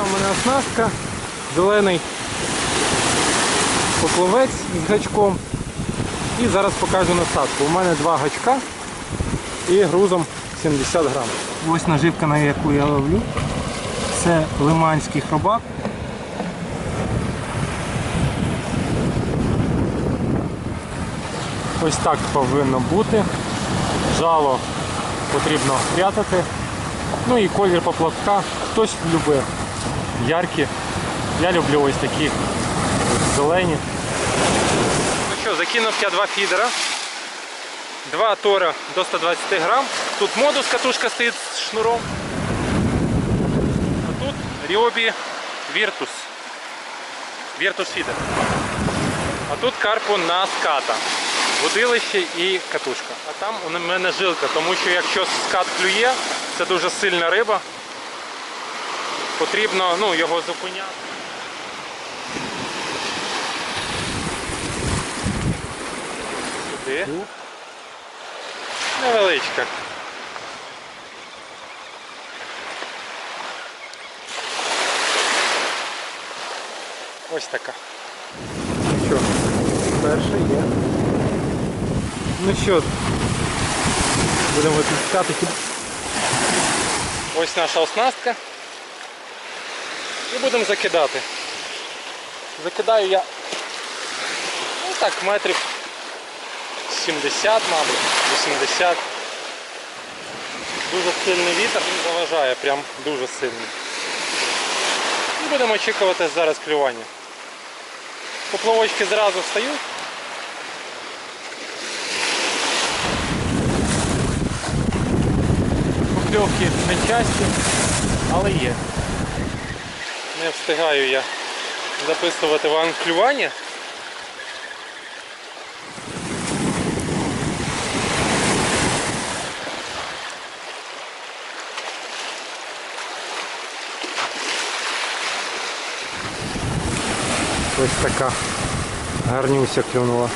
в мене оснастка, зелений поплавець з гачком. І зараз покажу насадку. У мене два гачка і грузом 70 грам. Ось наживка, на яку я ловлю. Це лиманський хробак. Ось так повинно бути. Жало потрібно прятати. Ну і колір поплавка. Хтось любить яркі. Я люблю ось такі зелені. Ну що, закинув я два фідера. Два тора до 120 грам. Тут модус катушка стоїть з шнуром. А тут Ryobi Virtus. Virtus Feeder. А тут карпу на ската. Водилище і катушка. А там у мене жилка, тому що якщо скат клює, це дуже сильна риба. Потрібно ну, його зупиняти. Сюди. Невеличка. Ось така. Що, перша є. Ну що, будемо випускати. Ось наша оснастка. І будемо закидати. Закидаю я ну так, метрів 70, мабуть, 80. Дуже сильний вітер, він заважає, прям дуже сильний. І будемо очікувати зараз клювання. Поплавочки зразу встають. Покльовки не часті, але є. Не встигаю я записувати вам клювання. Ось така гарнюся клюнула.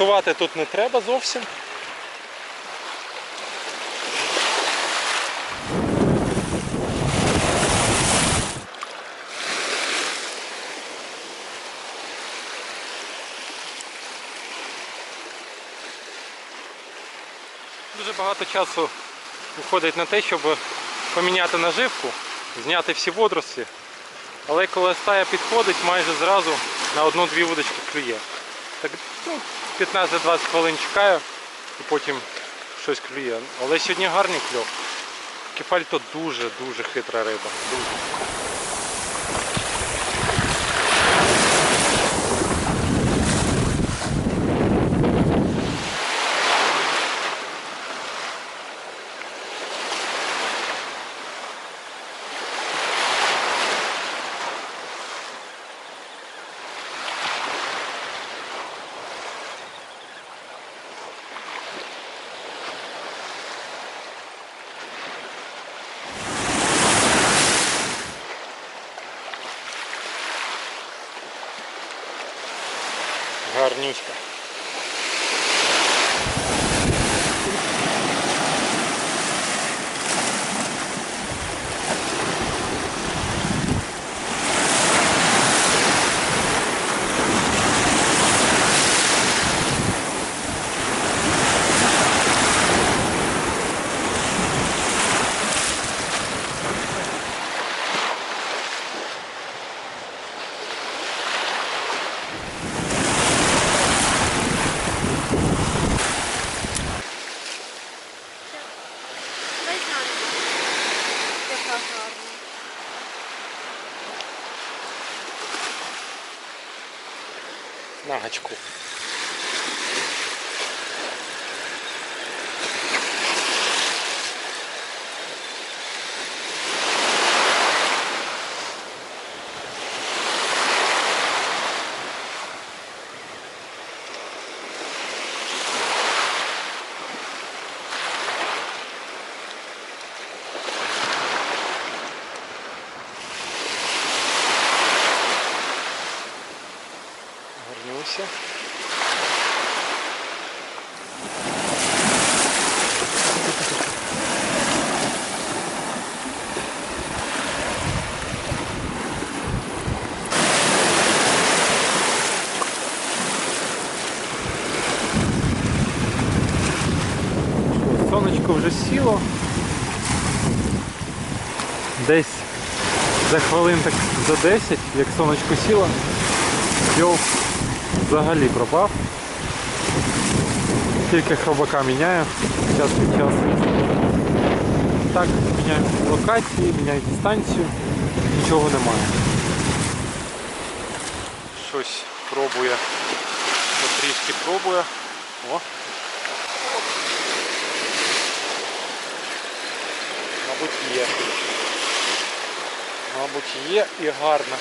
Форсувати тут не треба зовсім. Дуже багато часу уходить на те, щоб поміняти наживку, зняти всі водорослі. Але коли стая підходить, майже зразу на одну-дві вудочки клює. Так ну, 15-20 хвилин чекаю і потім щось клює. Але сьогодні гарний кльов. Кефаль то дуже-дуже хитра риба. Дуже. Гарнюська. На проснился. Сонечко вже сіло. Десь за хвилин так за 10, як сонечко сіло, йов взагалі пропав. Тільки хробака міняю час від часу. Так, міняю локації, міняю дистанцію, нічого немає. Щось пробує, потрішки пробує. О. Мабуть, є. Мабуть, є і гарно.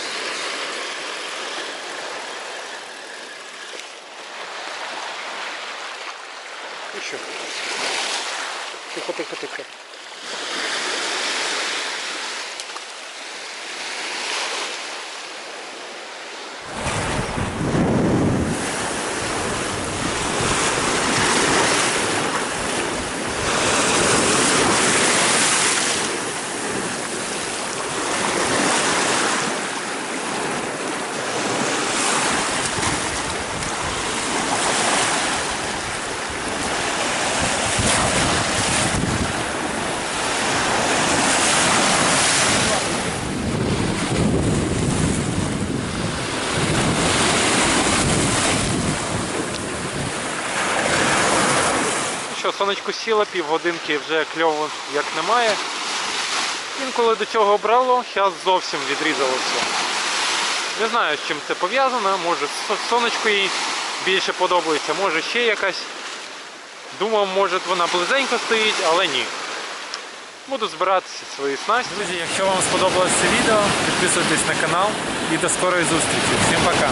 І що? Тихо, тихо, тихо. Сонечко сіло, півгодинки вже кльово як немає. Інколи до цього брало, зараз зовсім відрізало все. Не знаю, з чим це пов'язано, може со- сонечко їй більше подобається, може ще якась. Думав, може вона близенько стоїть, але ні. Буду збирати свої снасті. Друзі, якщо вам сподобалось це відео, підписуйтесь на канал і до скорої зустрічі. Всім пока!